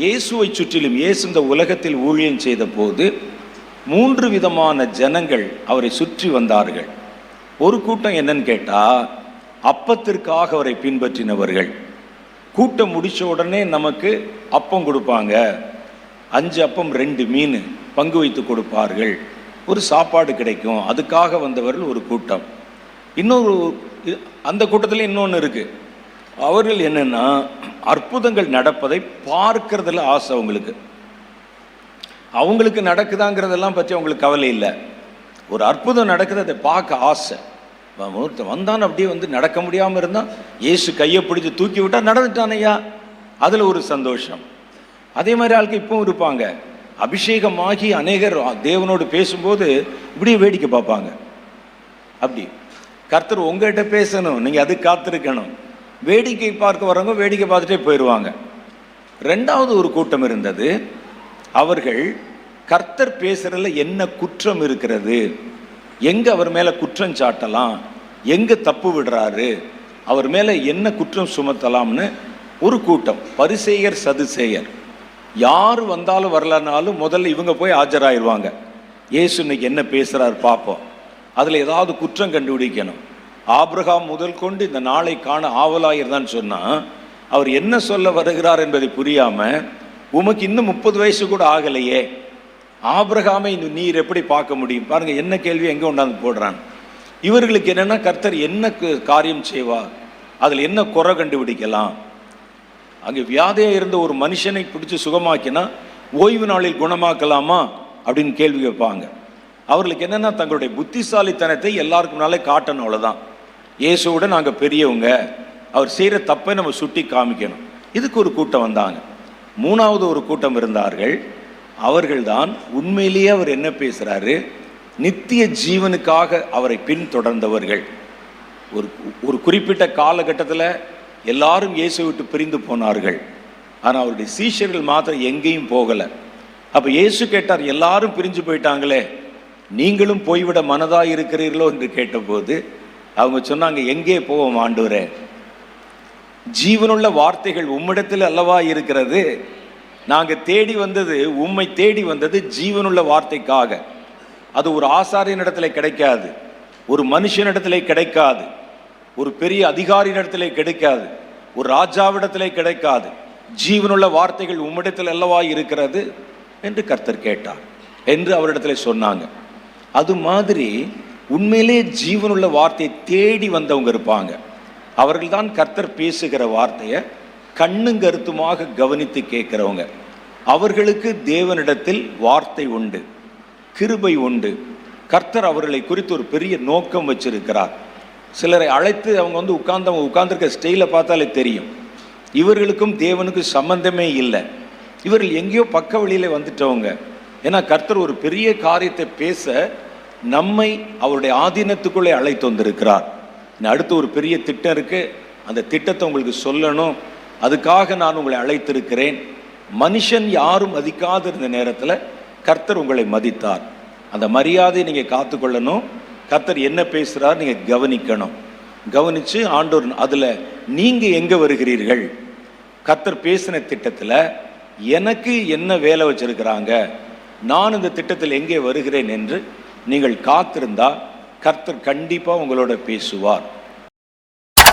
இயேசுவை சுற்றிலும் இயேசு இந்த உலகத்தில் ஊழியம் செய்த போது மூன்று விதமான ஜனங்கள் அவரை சுற்றி வந்தார்கள். ஒரு கூட்டம் என்னன்னு கேட்டா அப்பத்திற்காக அவரை பின்பற்றினவர்கள். கூட்டம் முடிச்ச உடனே நமக்கு அப்பம் கொடுப்பாங்க. அஞ்சு அப்பம் ரெண்டு மீன் பங்கு வைத்து கொடுப்பார்கள். ஒரு சாப்பாடு கிடைக்கும். அதுக்காக வந்தவர்கள் ஒரு கூட்டம். இன்னொரு அந்த கூட்டத்தில் இன்னொன்று இருக்குது அவர்கள் என்னென்னா அற்புதங்கள் நடப்பதை பார்க்கறதுல ஆசை அவங்களுக்கு. அவங்களுக்கு நடக்குதாங்கிறதெல்லாம் பற்றி அவங்களுக்கு கவலை இல்லை. ஒரு அற்புதம் நடக்குது அதை பார்க்க ஆசை. அவன் வந்தான் அப்படியே வந்து நடக்க முடியாமல் இருந்தான் ஏசு கையை பிடிச்சு தூக்கி விட்டால் நடந்துட்டான் ஐயா அதில் ஒரு சந்தோஷம். அதே மாதிரி ஆளுக்கு இப்பவும் இருப்பாங்க. அபிஷேகமாகி அநேகர் தேவனோடு பேசும்போது இப்படியே வேடிக்கை பார்ப்பாங்க. அப்படி. கர்த்தர் உங்ககிட்ட பேசணும். நீங்கள் அது காத்திருக்கணும். வேடிக்கை பார்க்க வரவங்க வேடிக்கை பார்த்துட்டே போயிடுவாங்க. ரெண்டாவது ஒரு கூட்டம் இருந்தது. அவர்கள் கர்த்தர் பேசுறதுல என்ன குற்றம் இருக்கிறது? எங்க அவர் மேல குற்றம் சாட்டலாம்? எங்க தப்பு விடுறாரு? அவர் மேல என்ன குற்றம் சுமத்தலாம்னு ஒரு கூட்டம். பரிசேயர் சதுசேயர். யார் வந்தாலும் வரலனாலும் முதல்ல இவங்க போய் ஆஜராயிருவாங்க. இயேசு இன்னைக்கு என்ன பேசுறாரு பார்ப்போம் அதில் ஏதாவது குற்றம் கண்டுபிடிக்கணும். ஆப்ரஹாம் முதல் கொண்டு இந்த நாளை காண ஆவலாயிருந்தான்னு சொன்னால் அவர் என்ன சொல்ல வருகிறார் என்பதை புரியாமல் உமக்கு இன்னும் முப்பது வயசு கூட ஆகலையே ஆபிரகாமை நீர் எப்படி பார்க்க முடியும்? பாருங்கள் என்ன கேள்வி எங்கே கொண்டாந்து போடுறான் இவர்களுக்கு என்னென்னா கர்த்தர் என்ன காரியம் செய்வார்? அதில் என்ன குறை கண்டுபிடிக்கலாம்? அங்கே வியாதியாக இருந்த ஒரு மனுஷனை பிடிச்சி சுகமாக்கினா ஓய்வு நாளில் குணமாக்கலாமா? அப்படின்னு கேள்வி வைப்பாங்க அவர்களுக்கு என்னென்னா தங்களுடைய புத்திசாலித்தனத்தை எல்லாருக்கும் முன்னாலே காட்டணும் அவ்வளோதான் இயேசுவோட நாங்கள் பெரியவங்க. அவர் செய்கிற தப்பை நம்ம சுட்டி காமிக்கணும். இதுக்கு ஒரு கூட்டம் வந்தாங்க. மூணாவது ஒரு கூட்டம் இருந்தார்கள். அவர்கள்தான் உண்மையிலேயே அவர் என்ன பேசுகிறாரு நித்திய ஜீவனுக்காக அவரை பின்தொடர்ந்தவர்கள். ஒரு ஒரு குறிப்பிட்ட காலகட்டத்தில் எல்லாரும் இயேசு விட்டு பிரிந்து போனார்கள். ஆனால் அவருடைய சீஷர்கள் மாத்திரம் எங்கேயும் போகலை. அப்போ இயேசு கேட்டார் எல்லாரும் பிரிஞ்சு போயிட்டாங்களே. நீங்களும் போய்விட மனதாக இருக்கிறீர்களோ என்று கேட்டபோது அவங்க சொன்னாங்க எங்கே போவோம் ஆண்டவரே? ஜீவனுள்ள வார்த்தைகள் உம்மிடத்தில் அல்லவா இருக்கிறது? நாங்கள் தேடி வந்தது உம்மை தேடி வந்தது ஜீவனுள்ள வார்த்தைக்காக. அது ஒரு ஆசாரியனிடத்துல கிடைக்காது ஒரு மனுஷனிடத்திலே கிடைக்காது ஒரு பெரிய அதிகாரியிடத்திலே கிடைக்காது ஒரு ராஜாவிடத்திலே கிடைக்காது. ஜீவனுள்ள வார்த்தைகள் உம்மிடத்தில் அல்லவா இருக்கிறது? என்று கர்த்தர் கேட்டார். என்று அவரிடத்துல சொன்னாங்க. அது மாதிரி உண்மையிலே ஜீவனுள்ள வார்த்தையை தேடி வந்தவங்க இருப்பாங்க. அவர்கள்தான் கர்த்தர் பேசுகிற வார்த்தையை கண்ணும் கருத்துமாக கவனித்து கேட்கிறவங்க. அவர்களுக்கு தேவனிடத்தில் வார்த்தை உண்டு கிருபை உண்டு. கர்த்தர் அவர்களை குறித்து ஒரு பெரிய நோக்கம் வச்சிருக்கிறார். சிலரை அழைத்து அவங்க வந்து உட்கார்ந்தவங்க உட்கார்ந்துருக்க ஸ்டைலை பார்த்தாலே தெரியும். இவர்களுக்கும் தேவனுக்கும் சம்பந்தமே இல்லை. இவர்கள் எங்கேயோ பக்க வழியில் வந்துட்டவங்க. ஏன்னா கர்த்தர் ஒரு பெரிய காரியத்தை பேச நம்மை அவருடைய ஆதீனத்துக்குள்ளே அழைத்து வந்திருக்கிறார். அடுத்து ஒரு பெரிய திட்டம் இருக்கு. அந்த திட்டத்தை உங்களுக்கு சொல்லணும். அதுக்காக நான் உங்களை அழைத்திருக்கிறேன். மனுஷன் யாரும் மதிக்காத இருந்த நேரத்தில் கர்த்தர் உங்களை மதித்தார். அந்த மரியாதையை நீங்கள் காத்துக்கொள்ளணும். கர்த்தர் என்ன பேசுகிறார் நீங்கள் கவனிக்கணும். கவனித்து ஆண்டோர் அதில் நீங்கள் எங்கே வருகிறீர்கள்? கர்த்தர் பேசின திட்டத்தில் எனக்கு என்ன வேலை வச்சிருக்கிறாங்க? நான் இந்த திட்டத்தில் எங்கே வருகிறேன் என்று நீங்கள் காத்திருந்தா கர்த்தர் கண்டிப்பாக உங்களோட பேசுவார்.